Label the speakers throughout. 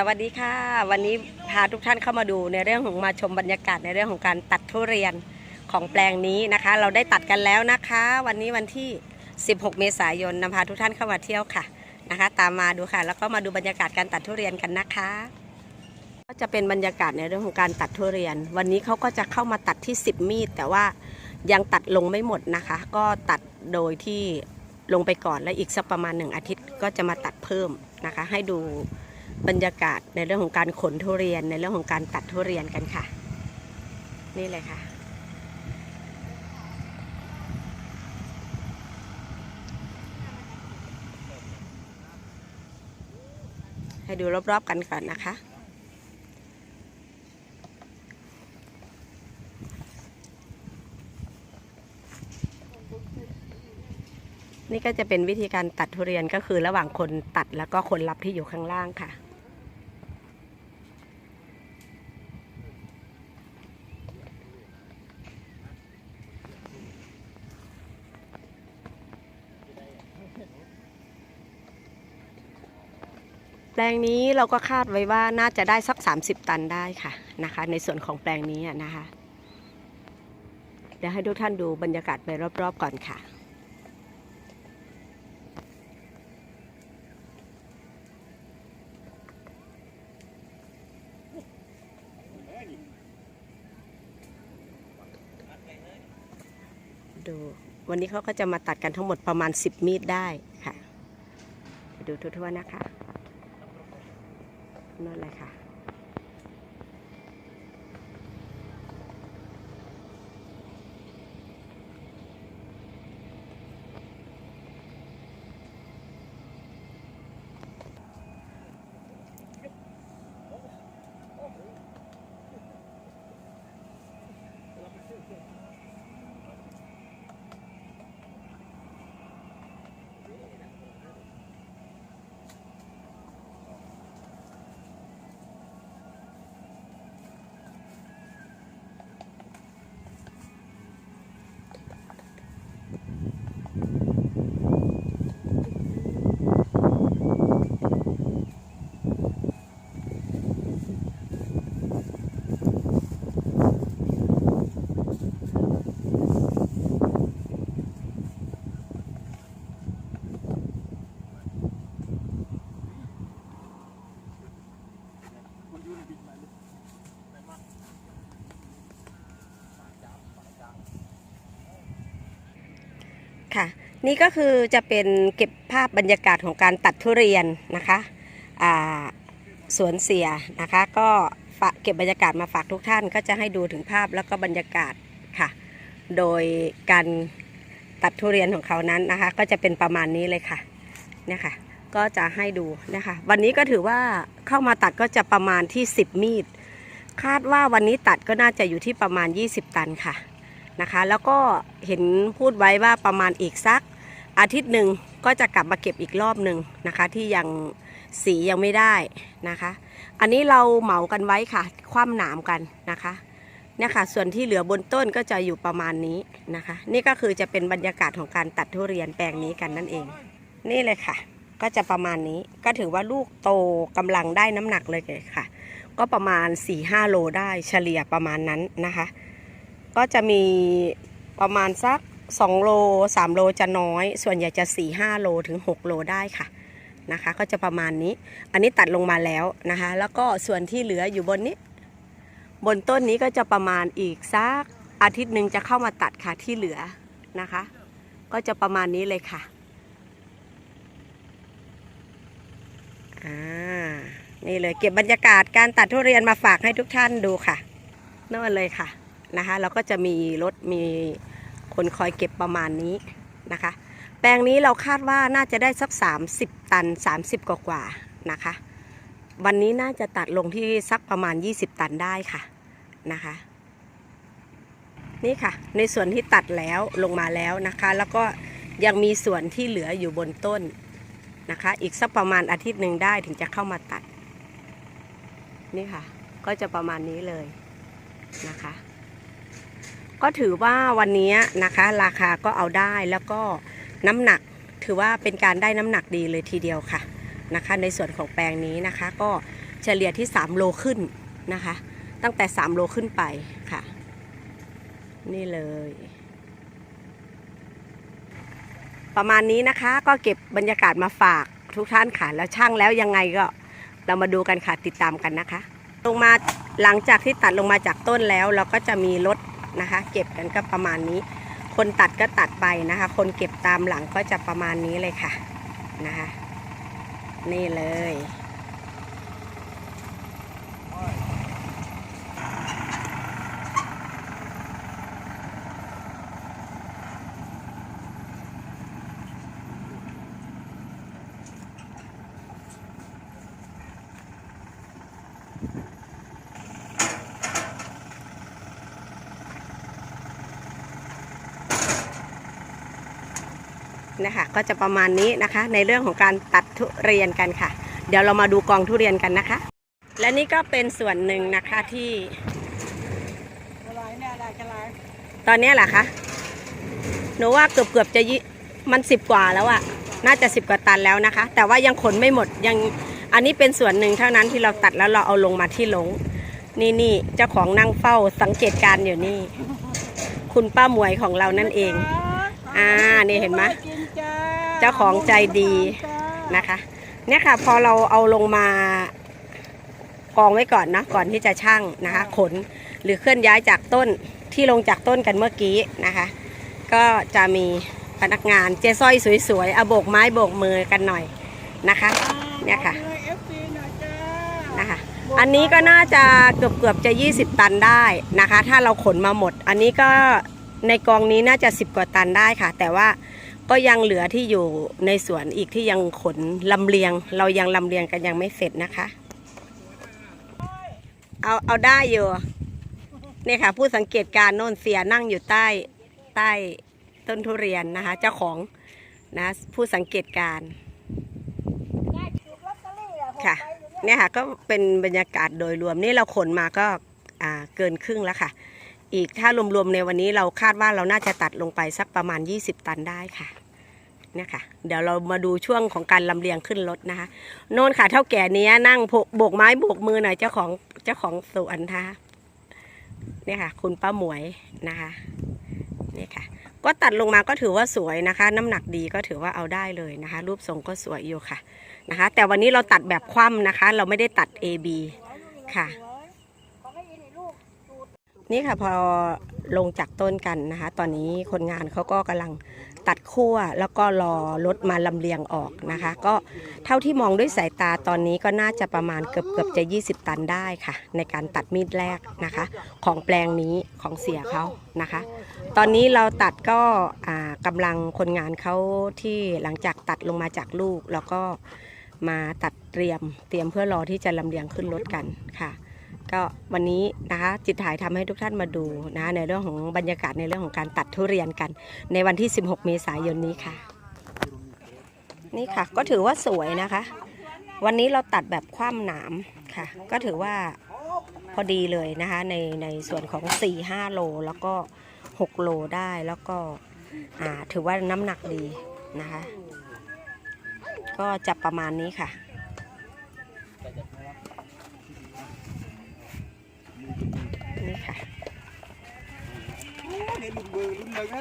Speaker 1: สวัสดีค่ะ วันนี้พาทุกท่านเข้ามาดูในเรื่องของมาชมบรรยากาศในเรื่องของการตัดทุเรียนของแปลงนี้นะคะ เราได้ตัดกันแล้วนะคะ วันนี้วันที่ 16 เมษายนนำพาทุกท่านเข้ามาเที่ยวค่ะนะคะ ตามมาดูค่ะ แล้วก็มาดูบรรยากาศการตัดทุเรียนกันนะคะ ก็จะเป็นบรรยากาศในเรื่องของการตัดทุเรียน วันนี้เขาก็จะเข้ามาตัดที่ 10 มีด แต่ว่ายังตัดลงไม่หมดนะคะ ก็ตัดโดยที่ลงไปก่อนและอีกสักประมาณหนึ่งอาทิตย์ก็จะมาตัดเพิ่มนะคะ ให้ดู บรรยากาศในเรื่องของการขนทุเรียนในเรื่องของการตัดทุเรียนกันค่ะ นี่เลยค่ะ ให้ดูรอบๆกันก่อนนะคะนี่ก็จะเป็นวิธีการตัดทุเรียนก็คือระหว่างคนตัดแล้วก็คนรับที่อยู่ข้างล่างค่ะ ปลงนี้เราก็คาดไว้ว่าน่าจะได้สัก 30 ตันได้ค่ะนะคะ ในส่วนของแปลงนี้นะคะ เดี๋ยวให้ทุกท่านดูบรรยากาศไปรอบๆก่อนค่ะดูวันนี้เขาก็จะมาตัดกันทั้งหมดประมาณ 10 มีดได้ค่ะ ดูทั่วๆนะคะ นั่นแหละค่ะ ค่ะ นี่ก็คือจะเป็นเก็บภาพบรรยากาศของการตัดทุเรียนนะคะสวนเสียนะคะก็เก็บบรรยากาศมาฝากทุกท่านก็จะให้ดูถึงภาพแล้วก็บรรยากาศค่ะ โดยการตัดทุเรียนของเขานั้นนะคะ ก็จะเป็นประมาณนี้เลยค่ะเนี่ยค่ะ ก็จะให้ดูนะคะ วันนี้ก็ถือว่าเข้ามาตัดก็จะประมาณที่ 10 มีด คาดว่าวันนี้ตัดก็น่าจะอยู่ที่ประมาณ 20 ตันค่ะ นะคะ แล้วก็เห็นพูดไว้ว่าประมาณอีกสักอาทิตย์หนึ่งก็จะกลับมาเก็บอีกรอบหนึ่งนะคะ ที่ยังสียังไม่ได้นะคะ อันนี้เราเหมากันไว้ค่ะ คว่ำหนามกันนะคะเนี่ยค่ะส่วนที่เหลือบนต้นก็จะอยู่ประมาณนี้นะคะ นี่ก็คือจะเป็นบรรยากาศของการตัดทุเรียนแปลงนี้กันนั่นเอง นี่เลยค่ะ ก็จะประมาณนี้ก็ถือว่าลูกโตกำลังได้น้ำหนักเลยค่ะ ก็ประมาณ4-5โลได้เฉลี่ยประมาณนั้นนะคะ ก็จะมีประมาณสัก 2 โล 3 โลจะน้อย ส่วนใหญ่จะ 4 5 โลถึง 6 โลได้ค่ะนะคะ ก็จะประมาณนี้ อันนี้ตัดลงมาแล้วนะคะ แล้วก็ส่วนที่เหลืออยู่บนนี้ บนต้นนี้ก็จะประมาณอีกสักอาทิตย์หนึ่งจะเข้ามาตัดค่ะที่เหลือนะคะ ก็จะประมาณนี้เลยค่ะอ่านี่เลยเก็บบรรยากาศการตัดทุเรียนมาฝากให้ทุกท่านดูค่ะนั่นเลยค่ะ นะคะแล้วก็จะมีรถมีคนคอยเก็บประมาณนี้นะคะ แปลงนี้เราคาดว่าน่าจะได้สัก 30 ตัน 30 กว่ากว่านะคะ วันนี้น่าจะตัดลงที่สักประมาณ 20 ตันได้ค่ะนะคะ นี่ค่ะ ในส่วนที่ตัดแล้วลงมาแล้วนะคะ แล้วก็ยังมีส่วนที่เหลืออยู่บนต้นนะคะ อีกสักประมาณอาทิตย์หนึ่งได้ถึงจะเข้ามาตัด นี่ค่ะ ก็จะประมาณนี้เลยนะคะ ก็ถือว่าวันนี้นะคะ ราคาก็เอาได้แล้วก็น้ำหนักถือว่าเป็นการได้น้ำหนักดีเลยทีเดียวค่ะนะคะ ในส่วนของแปลงนี้นะคะ ก็เฉลี่ยที่ 3 โลขึ้นนะคะ ตั้งแต่ 3 โลขึ้นไปค่ะ นี่เลย ประมาณนี้นะคะก็เก็บบรรยากาศมาฝากทุกท่านค่ะ แล้วช่างแล้วยังไงก็เรามาดูกันค่ะติดตามกันนะคะ ลงมาหลังจากที่ตัดลงมาจากต้นแล้ว เราก็จะมีรถ นะคะ เก็บกันก็ประมาณนี้ คนตัดก็ตัดไปนะคะ คนเก็บตามหลังก็จะประมาณนี้เลยค่ะนะคะ นี่เลย นะคะ ก็จะประมาณนี้นะคะ ในเรื่องของการตัดทุเรียนกันค่ะ เดี๋ยวเรามาดูกองทุเรียนกันนะคะ และนี่ก็เป็นส่วนหนึ่งนะคะที่ตอนนี้แหละคะหนูว่าเกือบเกือบๆจะยมันสิบกว่าแล้วอะน่าจะสิบกว่าตันแล้วนะคะ แต่ว่ายังขนไม่หมดยังอันนี้เป็นส่วนหนึ่งเท่านั้นที่เราตัดแล้วเราเอาลงมาที่ลงนี่นี่เจ้าของนั่งเฝ้าสังเกตการณ์อยู่นี่ คุณป้าหมวยของเรานั่นเอง อ่า นี่เห็นไหม เจ้าของใจดีนะคะ เนี่ยค่ะพอเราเอาลงมากองไว้ก่อนนะก่อนที่จะช่างนะคะ ขนหรือเคลื่อนย้ายจากต้นที่ลงจากต้นกันเมื่อกี้นะคะ ก็จะมีพนักงานเจสร้อยสวยๆเอาโบกไม้โบกมือกันหน่อยนะคะ เนี่ยค่ะ
Speaker 2: เอฟซีหน่อยจ้า
Speaker 1: นะคะ อันนี้ก็น่าจะเกือบเกือบๆจะ 20 ตันได้นะคะ ถ้าเราขนมาหมด อันนี้ก็ในกองนี้น่าจะ 10 กว่าตันได้ค่ะ แต่ว่า ก็ยังเหลือที่อยู่ในสวนอีกที่ยังขนลำเลียง เรายังลำเลียงกันยังไม่เสร็จนะคะ เอาเอาได้อยู่เนี่ยค่ะ ผู้สังเกตการณ์โน่นเสียนั่งอยู่ใต้ใต้ต้นทุเรียนนะคะ เจ้าของนะผู้สังเกตการณ์ค่ะเนี่ยค่ะก็เป็นบรรยากาศโดยรวมนี่เราขนมาก็เกินครึ่งแล้วค่ะ อีกถ้ารวมๆในวันนี้เราคาดว่าเราน่าจะตัดลงไปสักประมาณ 20 ตันได้ค่ะเนี่ยค่ะ เดี๋ยวเรามาดูช่วงของการลำเลียงขึ้นรถนะคะ โน่นค่ะเท่าแก่เนี้นั่งโบกไม้โบกมือหน่อยเจ้าของเจ้าของสวนนะคะเนี่ยค่ะ คุณป้าหมวยนะคะเนี่ยค่ะ ก็ตัดลงมาก็ถือว่าสวยนะคะ น้ำหนักดีก็ถือว่าเอาได้เลยนะคะ รูปทรงก็สวยอยู่ค่ะนะคะ แต่วันนี้เราตัดแบบคว่ำนะคะ เราไม่ได้ตัด A B ค่ะ นี่ค่ะพอลงจากต้นกันนะคะ ตอนนี้คนงานเขาก็กำลังตัดขั้วแล้วก็รอรถมาลำเลียงออกนะคะ ก็เท่าที่มองด้วยสายตาตอนนี้ก็น่าจะประมาณเกือบเกือบจะ 20 ตันได้ค่ะ ในการตัดมีดแรกนะคะ ของแปลงนี้ของเสียเขานะคะ ตอนนี้เราตัดก็อ่ากำลังคนงานเขาที่หลังจากตัดลงมาจากลูก แล้วก็มาตัดเตรียมเตรียมเพื่อรอที่จะลำเลียงขึ้นรถกันค่ะ ก็วันนี้นะคะจิตถ่ายทำให้ทุกท่านมาดูนะในเรื่องของบรรยากาศในเรื่องของการตัดทุเรียนกัน ในวันที่ 16 เมษายนนี้ค่ะ นี่ค่ะก็ถือว่าสวยนะคะ วันนี้เราตัดแบบคว่ำหนามค่ะ ก็ถือว่าพอดีเลยนะคะในในส่วนของ 4-5 โลแล้วก็ 6 โลได้แล้วก็ถือว่าน้ำหนักดีนะคะ ก็จะประมาณนี้ค่ะ
Speaker 2: เดี๋ยวลุงเบอร์ลุงเลยนะ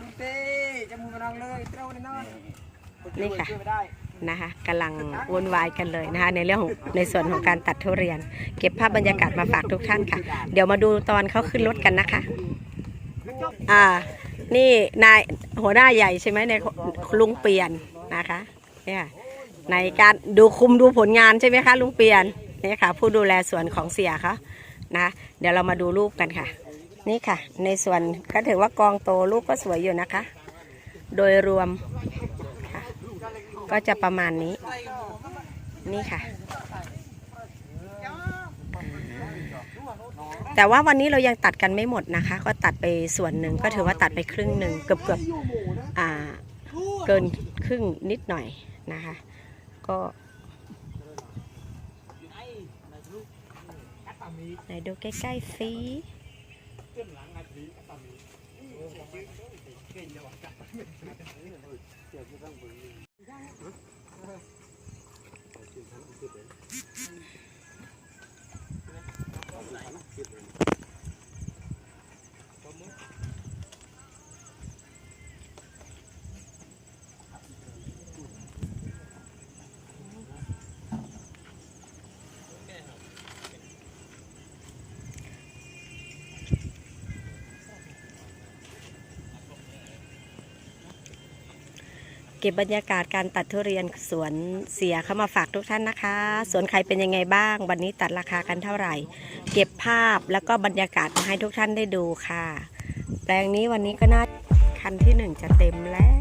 Speaker 2: ลุงเต้จะมือมานองเลยเต้าแน่นอน
Speaker 1: นี่ค่ะ
Speaker 2: ช่วยไม่ได้
Speaker 1: นะคะกำลังวุ่นวายกันเลยนะคะในเรื่องของในส่วนของการตัดทุเรียน เก็บภาพบรรยากาศมาฝากทุกท่านค่ะ เดี๋ยวมาดูตอนเขาขึ้นรถกันนะคะ อ่า นี่นายหัวหน้าใหญ่ใช่ไหมในลุงเปลี่ยนนะคะเนี่ยในการดูคุมดูผลงานใช่ไหมคะลุงเปลี่ยนนี่ค่ะ ผู้ดูแลสวนของเสียเขานะ เดี๋ยวเรามาดูรูปกันค่ะ นี่ค่ะ ในส่วนก็ถือว่ากองโตลูกก็สวยอยู่นะคะ โดยรวมค่ะ ก็จะประมาณนี้ นี่ค่ะ แต่ว่าวันนี้เรายังตัดกันไม่หมดนะคะ ก็ตัดไปส่วนหนึ่งก็ถือว่าตัดไปครึ่งหนึ่งเกือบเกือบอ่าเกินครึ่งนิดหน่อยนะคะ ก็ไหนดูใกล้ๆสิ ขึ้นหลังอาทิตย์ตามีนี่เก่งจังวะจับเจ็บที่ตั้งบนนี่ยังกินทั้งกินเล ก็บบรรยากาศการตัดทุเรียนสวนเสียเข้ามาฝากทุกท่านนะคะ สวนใครเป็นยังไงบ้าง วันนี้ตัดราคากันเท่าไหร่ เก็บภาพแล้วก็บรรยากาศมาให้ทุกท่านได้ดูค่ะ แปลงนี้วันนี้ก็น่าคันที่หนึ่งจะเต็มแล้ว